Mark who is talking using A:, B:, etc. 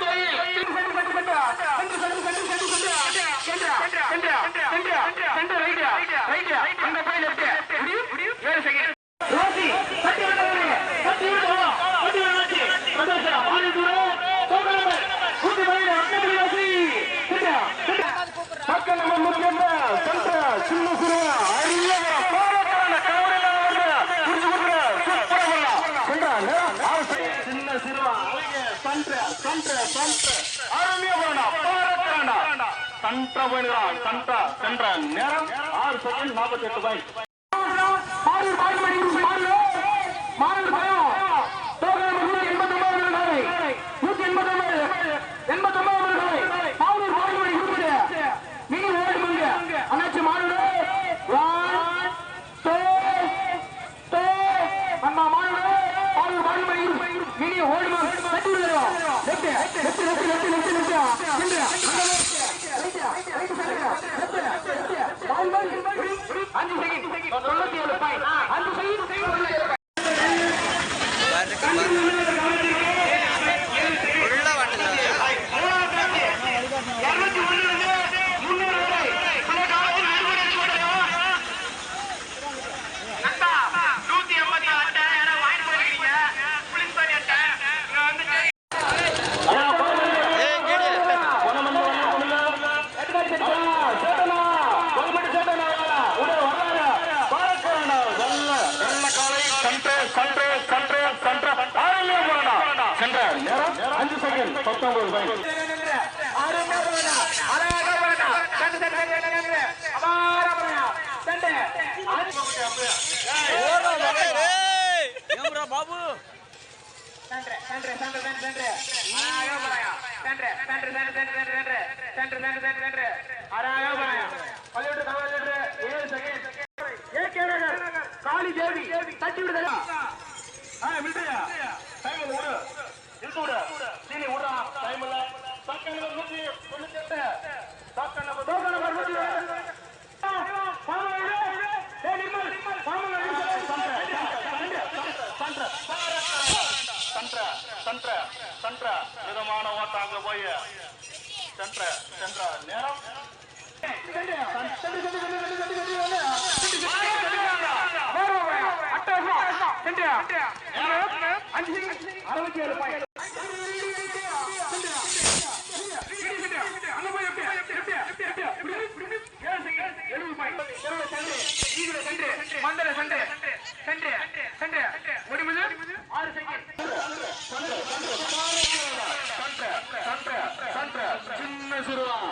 A: கோயில் ಸಂತ ಸಂತ ಅರಣ್ಯವರ್ಣ ಪಾರಕರಣ ಸಂತ ವಣಿರ ಸಂತ சென்ற நேரம் 6 செகண்ட்
B: 48 பாயிண்ட்
C: மாநில I'm
A: அஞ்சு செகண்ட் பத்தொன்பது பாயிண்ட்
C: ஏய் ஏம்ரா பாபு
B: காளி தேவி தட்டி விடுதலா?
A: சென்ற விதமான ஓட்டம் அங்க போய் சென்ற சென்ற நேரம்.
B: அறுபத்தி ஏழு பாயிண்ட் பேசிடுவான்